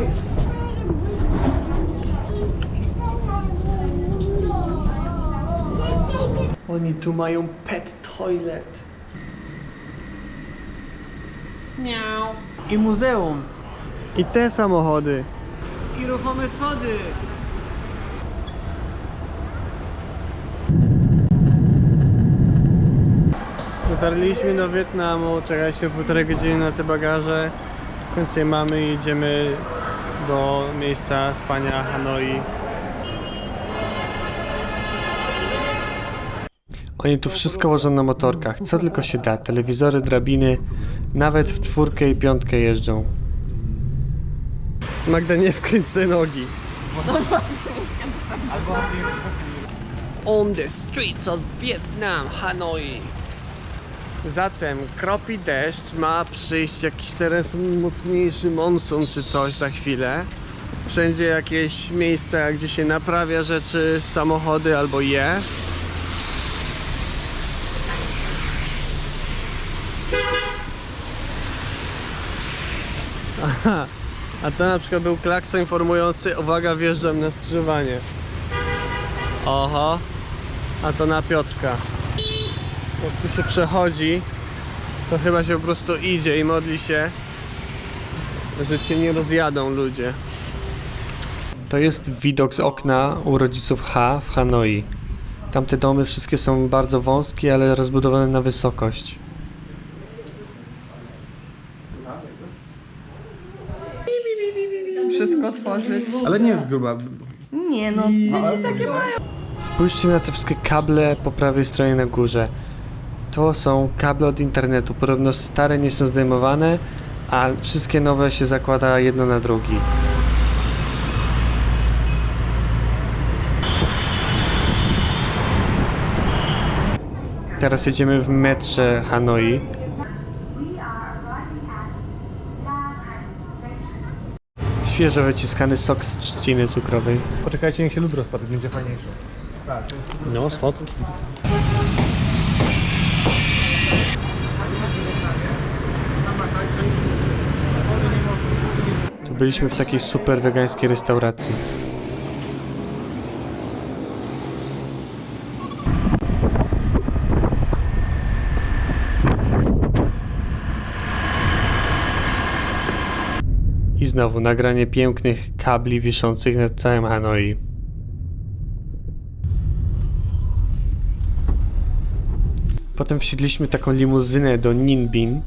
Nice. Oni tu mają pet toilet. Miau. I muzeum. I te samochody. I ruchome schody. Dotarliśmy do Wietnamu, czekaliśmy półtorej godziny na te bagaże. W końcu je mamy i idziemy do miejsca spania Hanoi. Oni tu wszystko wożą na motorkach, co tylko się da. Telewizory, drabiny, nawet w czwórkę i piątkę jeżdżą. Magda nie sobie nogi. On the streets of Vietnam, Hanoi. Zatem kropi deszcz, ma przyjść jakiś teraz mocniejszy monsun czy coś za chwilę. Wszędzie jakieś miejsca, gdzie się naprawia rzeczy, samochody albo je. Aha, a to na przykład był klakson informujący, uwaga, wjeżdżam na skrzyżowanie. Oho, a to na Piotrka. Jak tu się przechodzi, to chyba się po prostu idzie i modli się, że cię nie rozjadą ludzie. To jest widok z okna u rodziców H w Hanoi. Tamte domy wszystkie są bardzo wąskie, ale rozbudowane na wysokość. Wszystko tworzyć. Ale nie jest gruba. Nie no, dzieci takie mają. Spójrzcie na te wszystkie kable po prawej stronie na górze. To są kable od internetu. Podobno stare nie są zdejmowane, a wszystkie nowe się zakłada jedno na drugi. Teraz jedziemy w metrze Hanoi. Świeżo wyciskany sok z trzciny cukrowej. Poczekajcie, niech się lód rozpadł, będzie fajniejsze. No, słodki. Byliśmy w takiej super wegańskiej restauracji. I znowu nagranie pięknych kabli wiszących nad całym Hanoi. Potem wsiedliśmy taką limuzynę do Ninbin.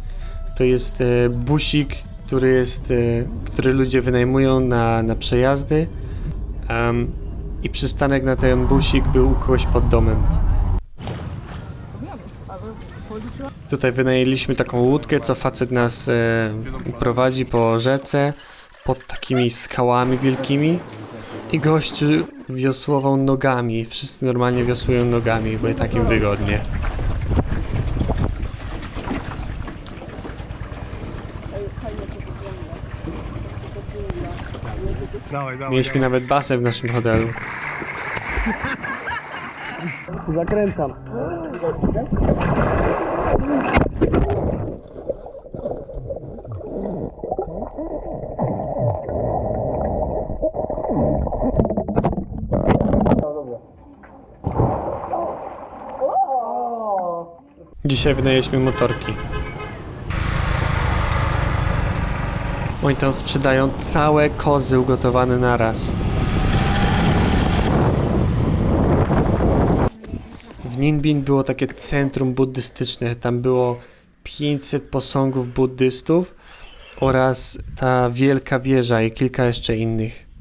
To jest e, busik, który jest, e, który ludzie wynajmują na, na przejazdy. Em, I przystanek na ten busik był u kogoś pod domem. Tutaj wynajęliśmy taką łódkę, co facet nas e, prowadzi po rzece pod takimi skałami wielkimi. I gościu wiosłował nogami. Wszyscy normalnie wiosłują nogami, bo i tak im wygodnie. Dawaj, dawaj. Mieliśmy nawet basen w naszym hotelu. Zakręcam. Dzisiaj wynajęliśmy motorki. Oni tam sprzedają całe kozy ugotowane na raz. W Ninbin było takie centrum buddystyczne. Tam było 500 posągów buddystów oraz ta wielka wieża i kilka jeszcze innych.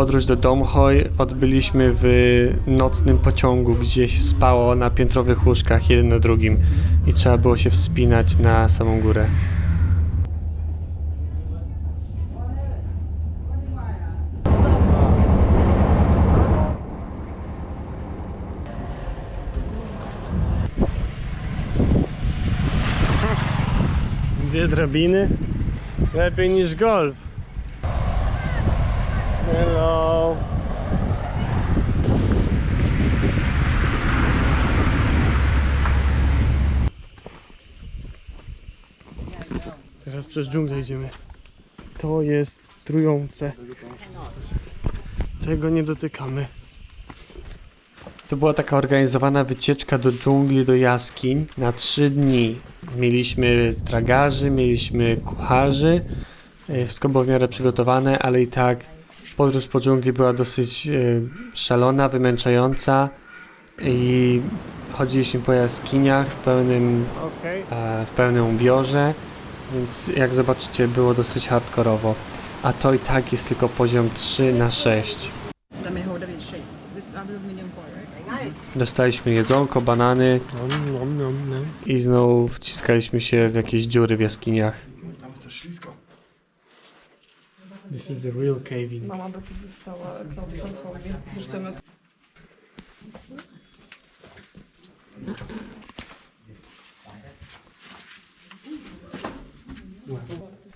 Podróż do Domhoj odbyliśmy w nocnym pociągu, gdzie się spało na piętrowych łóżkach jeden na drugim i trzeba było się wspinać na samą górę. Dwie drabiny. Lepiej niż golf. Hello. Teraz przez dżunglę idziemy. To jest trujące. Tego nie dotykamy. To była taka organizowana wycieczka do dżungli, do jaskiń na trzy dni. Mieliśmy tragarzy, mieliśmy kucharzy, e, wszystko było w miarę przygotowane, ale i tak podróż po dżungli była dosyć e, szalona, wymęczająca i chodziliśmy po jaskiniach w pełnym, e, w pełnym ubiorze, więc jak zobaczycie było dosyć hardkorowo. A to i tak jest tylko poziom 3 na 6. Let me hold a bit straight. It's aluminium foil, right? Dostaliśmy jedzonko, banany. I znowu wciskaliśmy się w jakieś dziury w jaskiniach. This is the real caving. Mama by tu dostała klaustrofobię. Zresztą my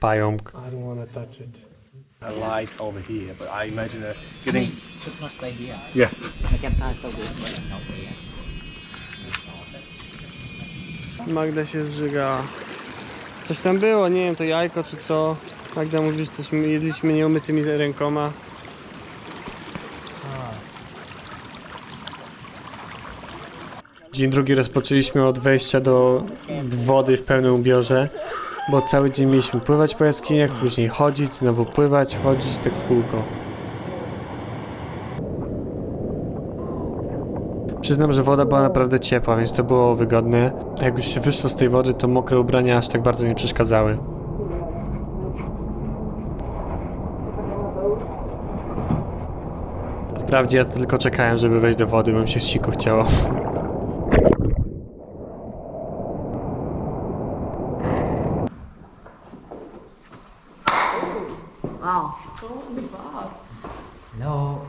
Pająk. I don't wanna touch it. A light over here, but I imagine uh, getting. should not stay here. Yeah. So good, but not here. Magda się zżyga. Coś tam było, nie wiem, to jajko czy co. Magda mówi, że też my jedliśmy nieumytymi rękoma. Dzień drugi rozpoczęliśmy od wejścia do wody w pełnym ubiorze, bo cały dzień mieliśmy pływać po jaskiniach, później chodzić, znowu pływać, chodzić tak w kółko. Przyznam, że woda była naprawdę ciepła, więc to było wygodne. A jak już się wyszło z tej wody, to mokre ubrania aż tak bardzo nie przeszkadzały. Wprawdzie ja tylko czekałem, żeby wejść do wody, bo mi się w siku chciało. No.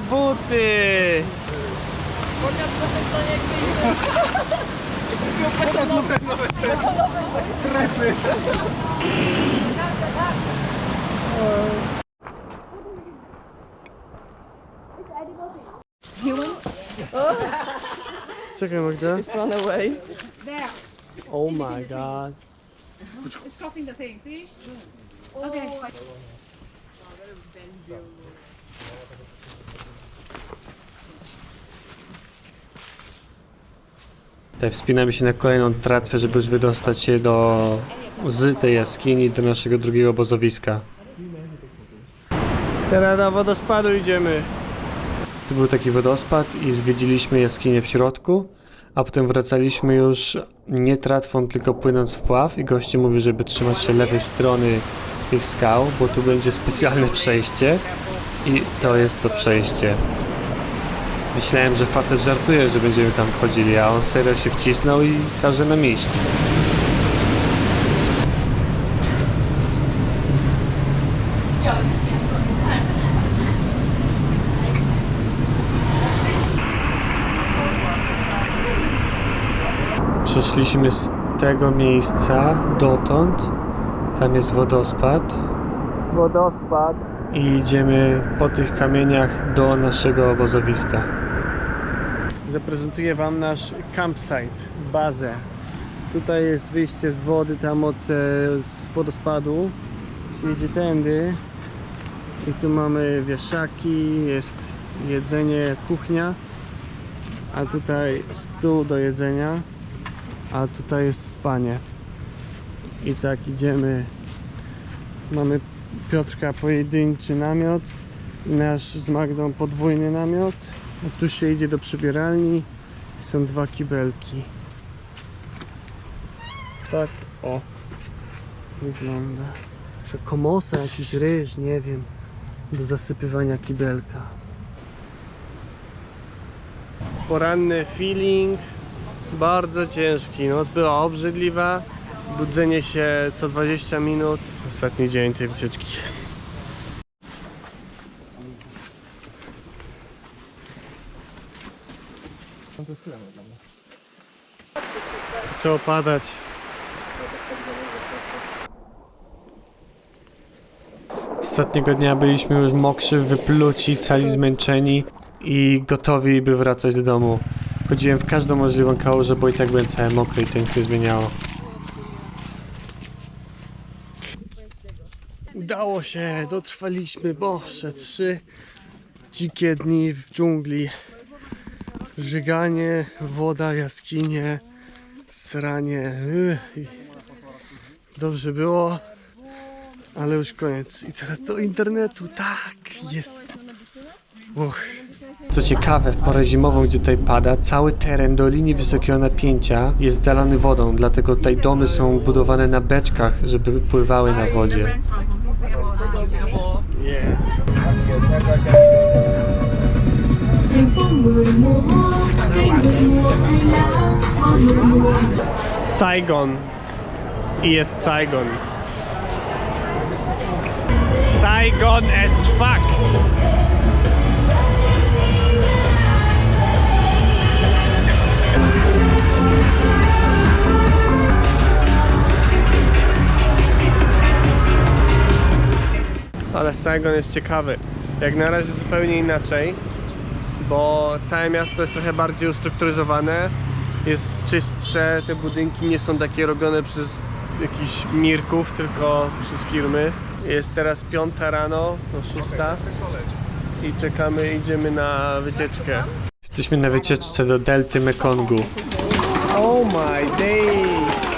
Nie, moje nowe buty! Czekaj Magda. run away. Oh my god. It's crossing the thing, see? Okay. Tutaj wspinamy się na kolejną tratwę, żeby już wydostać się do z tej jaskini do naszego drugiego obozowiska. Teraz na wodospadu idziemy. Tu był taki wodospad i zwiedziliśmy jaskinię w środku, a potem wracaliśmy już nie tratwą, tylko płynąc w pław i gościu mówi, żeby trzymać się lewej strony tych skał, bo tu będzie specjalne przejście i to jest to przejście. Myślałem, że facet żartuje, że będziemy tam wchodzili, a on serio się wcisnął i każe nam iść. Przeszliśmy z tego miejsca dotąd. Tam jest wodospad. Wodospad. I idziemy po tych kamieniach do naszego obozowiska. Zaprezentuję Wam nasz campsite, bazę. Tutaj jest wyjście z wody, tam od e, wodospadu. Jedzie tędy. I tu mamy wieszaki, jest jedzenie, kuchnia. A tutaj stół do jedzenia. A tutaj jest spanie. I tak idziemy. Mamy Piotrka pojedynczy namiot. Nasz z Magdą podwójny namiot. A tu się idzie do przybieralni i są dwa kibelki. Tak, o. Wygląda. Że komosa, jakiś ryż, nie wiem. Do zasypywania kibelka. Poranny feeling. Bardzo ciężki. Noc była obrzydliwa. Budzenie się co 20 minut. Ostatni dzień tej wycieczki. Zaczęło padać. Ostatniego dnia byliśmy już mokrzy, wypluci, cali zmęczeni i gotowi, by wracać do domu. Chodziłem w każdą możliwą kałużę, bo i tak byłem cały mokry i to nic nie zmieniało. Udało się, dotrwaliśmy, boże, trzy dzikie dni w dżungli. Żyganie, woda, jaskinie, sranie. Dobrze było, ale już koniec. I teraz do internetu, tak, jest. Uch. Co ciekawe, w porę zimową, gdzie tutaj pada, cały teren do linii wysokiego napięcia jest zalany wodą, dlatego tutaj domy są budowane na beczkach, żeby pływały na wodzie. Yeah. Saigon. I jest Saigon. Saigon as fuck! Ale Saigon jest ciekawy. Jak na razie zupełnie inaczej, bo całe miasto jest trochę bardziej ustrukturyzowane, jest czystsze, te budynki nie są takie robione przez jakichś mirków, tylko przez firmy. Jest teraz piąta rano, no szósta i czekamy, idziemy na wycieczkę. Jesteśmy na wycieczce do delty Mekongu. Oh my days!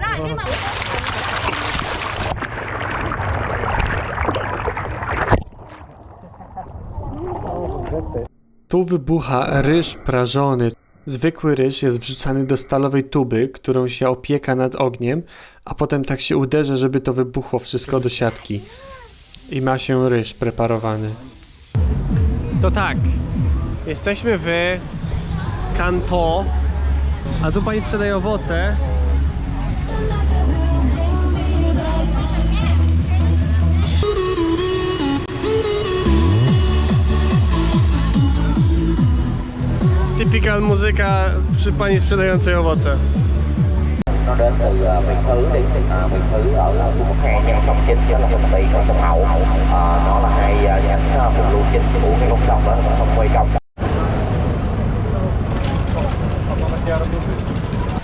Dạ ở đây Tu wybucha ryż prażony. Zwykły ryż jest wrzucany do stalowej tuby, którą się opieka nad ogniem, a potem tak się uderza, żeby to wybuchło wszystko do siatki. I ma się ryż preparowany. To tak, jesteśmy w Kanto, a tu pani sprzedaje owoce. Typical muzyka przy pani sprzedającej owoce.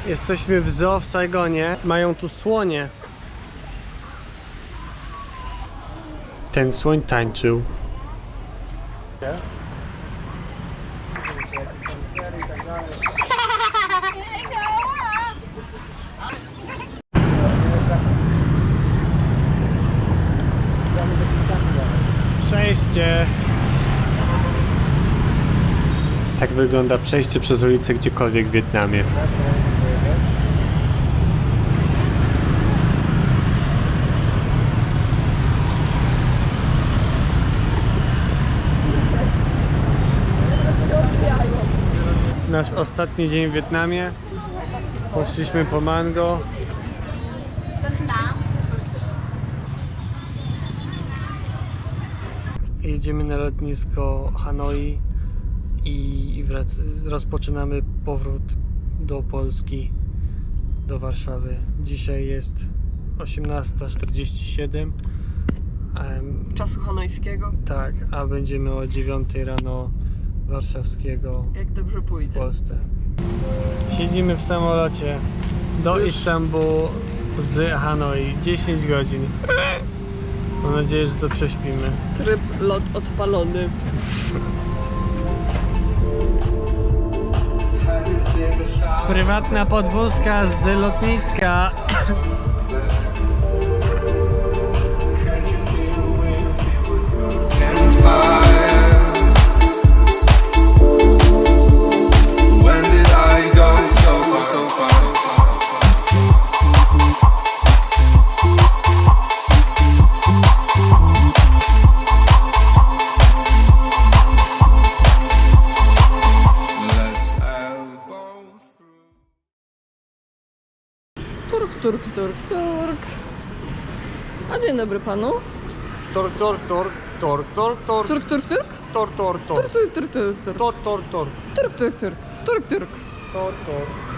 Jesteśmy w zoo w Saigonie. Mają tu słonie. Ten słoń tańczył. Przejście. Tak wygląda przejście przez ulicę gdziekolwiek w Wietnamie. Nasz ostatni dzień w Wietnamie. Poszliśmy po mango. Jedziemy na lotnisko Hanoi i rozpoczynamy powrót do Polski, do Warszawy. Dzisiaj jest 18.47. Em, Czasu hanojskiego, tak, a będziemy o 9 rano warszawskiego jak dobrze w pójdzie. Polsce. Siedzimy w samolocie do Już. Istanbulu z Hanoi. 10 godzin. Mam nadzieję, że to prześpimy. Tryb lot odpalony. Prywatna podwózka z lotniska. When did I go so far, so far? А ну? Торк-торк-торк. Торк-торк-торк. Турк-турк-турк? Торк-торк-торк. Турк-турк-турк. Торк-торк-торк. Турк-турк-турк. Торк-торк.